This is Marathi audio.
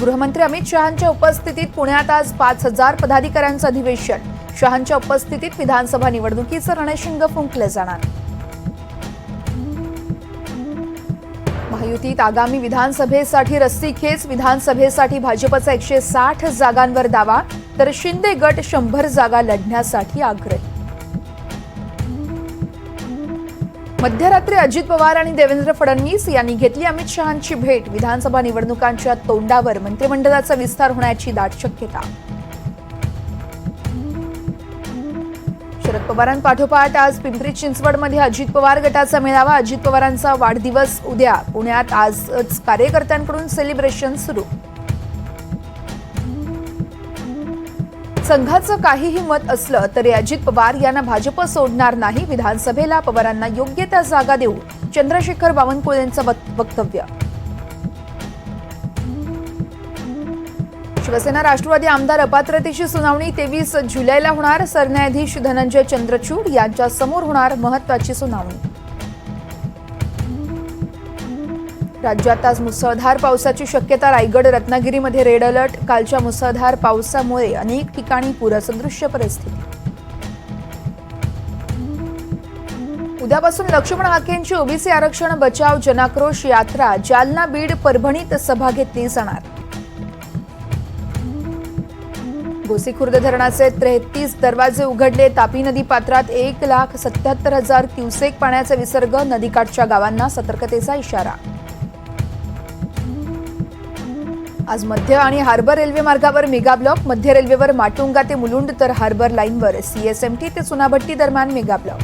गृहमंत्री अमित शहांच्या उपस्थितीत पुण्यात आज पाच हजार पदाधिकाऱ्यांचं अधिवेशन. शहांच्या उपस्थितीत विधानसभा निवडणुकीचं रणशिंग फुंकले जाणार. महायुतीत आगामी विधानसभेसाठी रस्सीखेच विधानसभेसाठी भाजपचा एकशे साठ जागांवर दावा तर शिंदे गट शंभर जागा लढण्यासाठी आग्रही. मध्यरात्री अजित पवार आणि देवेंद्र फडणवीस यांनी घेतली अमित शहांची भेट. विधानसभा निवडणुकांच्या तोंडावर मंत्रिमंडळाचा विस्तार होण्याची दाट शक्यता. शरद पवारांपाठोपाठ आज पिंपरी चिंचवडमध्ये अजित पवार गटाचा मेळावा. अजित पवारांचा वाढदिवस उद्या. पुण्यात आजच कार्यकर्त्यांकडून सेलिब्रेशन सुरू. संघाचं काहीही मत असलं तरी अजित पवार यांना भाजप सोडणार नाही. विधानसभेला पवारांना योग्य त्या जागा देऊ चंद्रशेखर बावनकुळेंचं वक्तव्य. शिवसेना राष्ट्रवादी आमदार अपात्रतेची सुनावणी तेवीस जुलैला होणार. सरन्यायाधीश धनंजय चंद्रचूड यांच्या समोर होणार महत्वाची सुनावणी. राज्यात आज मुसळधार पावसाची शक्यता. रायगड रत्नागिरीमध्ये रेड अलर्ट कालच्या मुसळधार पावसामुळे अनेक ठिकाणी पूरसदृश्य परिस्थिती. उद्यापासून लक्ष्मण हाकेंची ओबीसी आरक्षण बचाव जनाक्रोश यात्रा. जालना बीड परभणीत सभा घेतली जाणार. गोसीखुर्द धरणाचे त्रेहतीस दरवाजे उघडले. तापी नदी पात्रात एक लाख सत्याहत्तर हजार क्युसेक पाण्याचा विसर्ग. नदीकाठच्या गावांना सतर्कतेचा इशारा. आज मध्य आणि हार्बर रेल्वे मार्गावर मेगा ब्लॉक मध्य रेल्वेवर माटुंगा ते मुलुंड तर हार्बर लाईनवर. सीएसएमटी ते सुनाभट्टी दरम्यान मेगा ब्लॉक.